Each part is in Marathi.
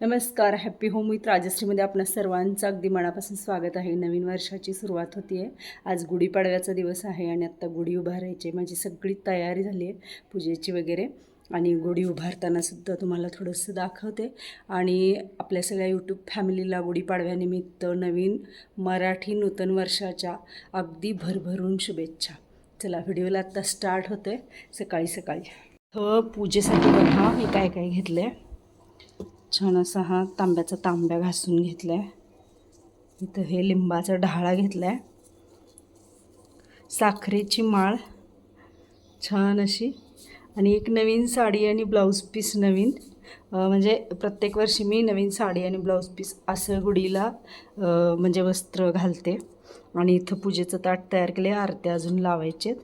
नमस्कार हॅप्पी होम विथ राजश्रीमध्ये आपणा सर्वांचं अगदी मनापासून स्वागत आहे. नवीन वर्षाची सुरुवात होती आहे. आज गुढीपाडव्याचा दिवस आहे आणि आत्ता गुढी उभारायची माझी सगळी तयारी झाली आहे पूजेची वगैरे. आणि गुढी उभारतानासुद्धा तुम्हाला थोडंसं दाखवते. आणि आपल्या सगळ्या यूट्यूब फॅमिलीला गुढीपाडव्यानिमित्त नवीन मराठी नूतन वर्षाच्या अगदी भरभरून शुभेच्छा. चला व्हिडिओला आत्ता स्टार्ट होते सकाळी सकाळी. तर पूजेसाठी बघा मी काय काय घेतलं आहे छान असा हा तांब्याचा तांब्या घासून घेतला आहे इथं हे लिंबाचा ढाळा घेतला आहे साखरेची माळ छान अशी. आणि एक नवीन साडी आणि ब्लाऊज पीस नवीन. म्हणजे प्रत्येक वर्षी मी नवीन साडी आणि ब्लाऊज पीस असं गुढीला म्हणजे वस्त्र घालते. आणि इथं पूजेचं ताट तयार केले आरत्या अजून लावायचेत.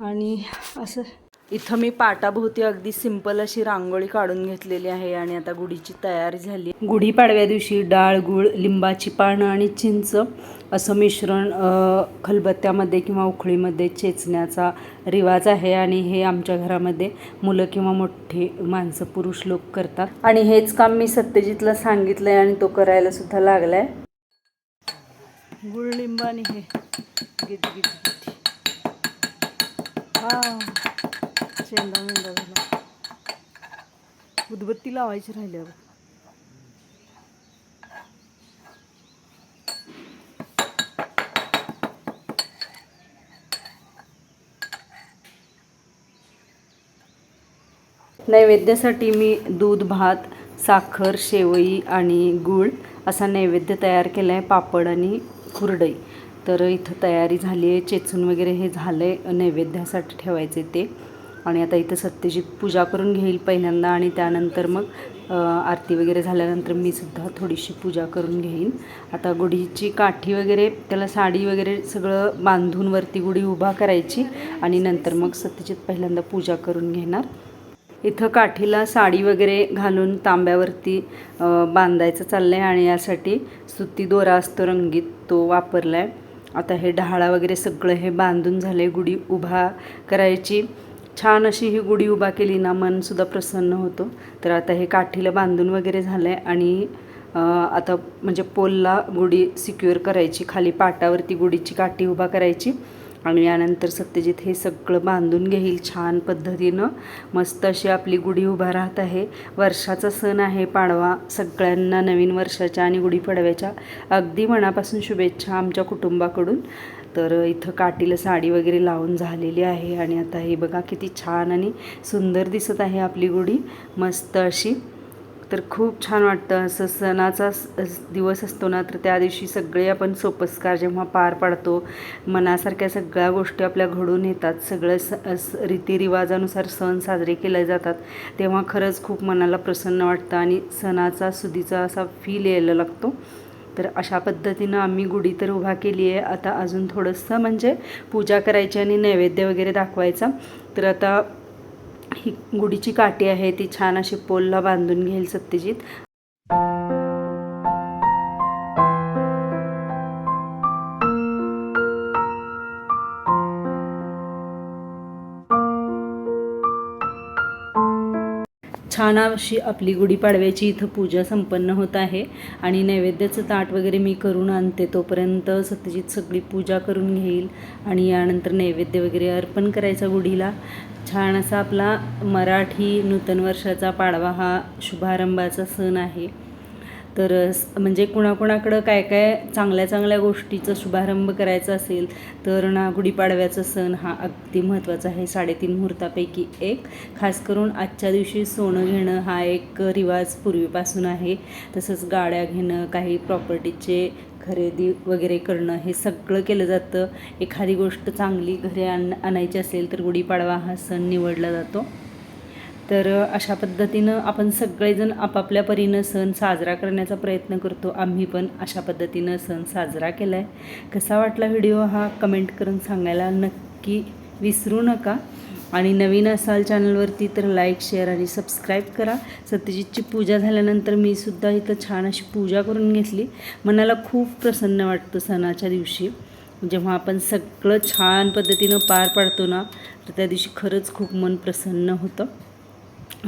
आणि असं इथं मी पाटाभोवती अगदी सिंपल अशी रांगोळी काढून घेतलेली आहे आणि आता गुढीची तयारी झाली. गुढीपाडव्या दिवशी डाळ गुळ लिंबाची पानं आणि चिंच असं मिश्रण खलबत्त्यामध्ये किंवा उखळीमध्ये चेचण्याचा रिवाज आहे आणि हे आमच्या घरामध्ये मुलं किंवा मोठे माणसं पुरुष लोक करतात. आणि हेच काम मी सत्यजितला सांगितलंय आणि तो करायला सुद्धा लागलाय. गुळ लिंब हे. गिटी गिटी हा शेंदा मेंदा झाला उदबत्ती लावायची राहिल्यावर. नैवेद्यासाठी मी दूध भात साखर शेवई आणि गूळ असा नैवेद्य तयार केला आहे पापड आणि कुरडई. तर इथं तयारी झाली आहे चेचून वगैरे हे झालं आहे नैवेद्यासाठी ठेवायचे ते. आणि आता इथं सत्यजित पूजा करून घेईल पहिल्यांदा आणि त्यानंतर मग आरती वगैरे झाल्यानंतर मी सुद्धा थोडीशी पूजा करून घेईन. आता गुढीची काठी वगैरे त्याला साडी वगैरे सगळं बांधून वरती गुढी उभा करायची आणि नंतर मग सत्यजित पहिल्यांदा पूजा करून घेणार. इथं काठीला साडी वगैरे घालून तांब्यावरती बांधायचं चाललं आहे आणि यासाठी सुती दोरा असतो रंगीत तो वापरला आहे आता हे डहाळा वगैरे सगळं हे बांधून झाले गुढी उभा करायची. छान अशी ही गुढी उभा केली ना मनसुद्धा प्रसन्न होतो. तर आता हे काठीला बांधून वगैरे झालं आहे आणि आता म्हणजे पोलला गुढी सिक्युअर करायची खाली पाटावरती गुढीची काठी उभा करायची आणि यानंतर सत्यजित हे सगळं बांधून घेईल छान पद्धतीनं. मस्त अशी आपली गुढी उभा राहत आहे. वर्षाचा सण आहे पाडवा सगळ्यांना नवीन वर्षाच्या आणि गुढीपाडव्याच्या अगदी मनापासून शुभेच्छा आमच्या कुटुंबाकडून. तर इथं काठीला साडी वगैरे लावून झालेली आहे आणि आता हे बघा किती छान आणि सुंदर दिसत आहे आपली गुढी. मस्त अशी. तर खूप छान वाटतं. असं सणाचा स- दिवस असतो ना तर त्या दिवशी सगळे आपण सोपस्कार जेव्हा पार पाडतो मनासारख्या सगळ्या गोष्टी आपल्या घडून येतात. सगळं स स- रीतिरिवाजानुसार सण साजरे केले जातात. तेव्हा खरंच खूप मनाला प्रसन्न वाटतं आणि सणाचा सुदीचा असा फील यायला लागतो. तर अशा पद्धतीनं आम्ही गुढी तर उभा केली आहे. आता अजून थोडंसं म्हणजे पूजा करायची आणि नैवेद्य वगैरे दाखवायचा. तर आता ही गुढीची काठी आहे ती छान अशी पोलला बांधून घेईल सत्यजित. छान अशी आपली गुढीपाडव्याची इथं पूजा संपन्न होत आहे. आणि नैवेद्याचं ताट वगैरे मी करून आणते. तोपर्यंत सत्यजित सगळी पूजा करून घेईल. आणि यानंतर नैवेद्य वगैरे अर्पण करायचा गुढीला. छान असा आपला मराठी नूतन वर्षाचा पाडवा हा शुभारंभाचा सण आहे. तर म्हणजे कुणाकुणाकडं काय काय चांगल्या चांगल्या गोष्टीचा शुभारंभ करायचा असेल तर ना गुढीपाडव्याचा सण हा अगदी महत्त्वाचा आहे. साडेतीन मुहूर्तापैकी एक. खास करून आजच्या दिवशी सोनं घेणं हा एक रिवाज पूर्वीपासून आहे. तसंच गाड्या घेणं काही प्रॉपर्टीचे खरेदी वगैरे करणं हे सगळं केलं जातं. एखादी गोष्ट चांगली घरी आण आणायची असेल तर गुढीपाडवा हा सण निवडला जातो. तर अशा पद्धतीनं आपण सगळेजण आपापल्या परीनं सण साजरा करण्याचा प्रयत्न करतो. आम्ही पण अशा पद्धतीनं सण साजरा केला आहे कसा वाटला व्हिडिओ हा? कमेंट करून सांगायला नक्की विसरू नका. आणि नवीन असाल चॅनलवरती तर लाईक शेअर आणि सबस्क्राईब करा. सत्यजितची पूजा झाल्यानंतर मी सुद्धा इथं छान अशी पूजा करून घेतली. मनाला खूप प्रसन्न वाटतं सणाच्या दिवशी. जेव्हा आपण सगळं छान पद्धतीनं पार पाडतो ना तर त्या दिवशी खरंच खूप मन प्रसन्न होतं.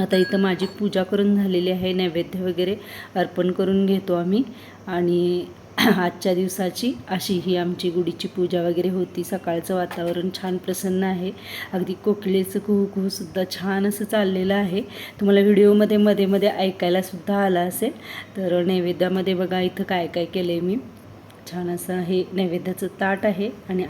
आता इथं माझी पूजा करून झालेली आहे नैवेद्य वगैरे अर्पण करून घेतो आम्ही. आणि आजच्या दिवसाची अशी ही आमची गुढीची पूजा वगैरे होती. सकाळचं वातावरण छान प्रसन्न आहे. अगदी कोकिळेचं कुहूकुहूसुद्धा छान असं चाललेलं आहे. तुम्हाला व्हिडिओमध्ये मध्ये मध्ये ऐकायला सुद्धा आला असेल. तर नैवेद्यामध्ये बघा इथं काय काय केलं आहे मी. छान असं हे नैवेद्याचं ताट आहे आणि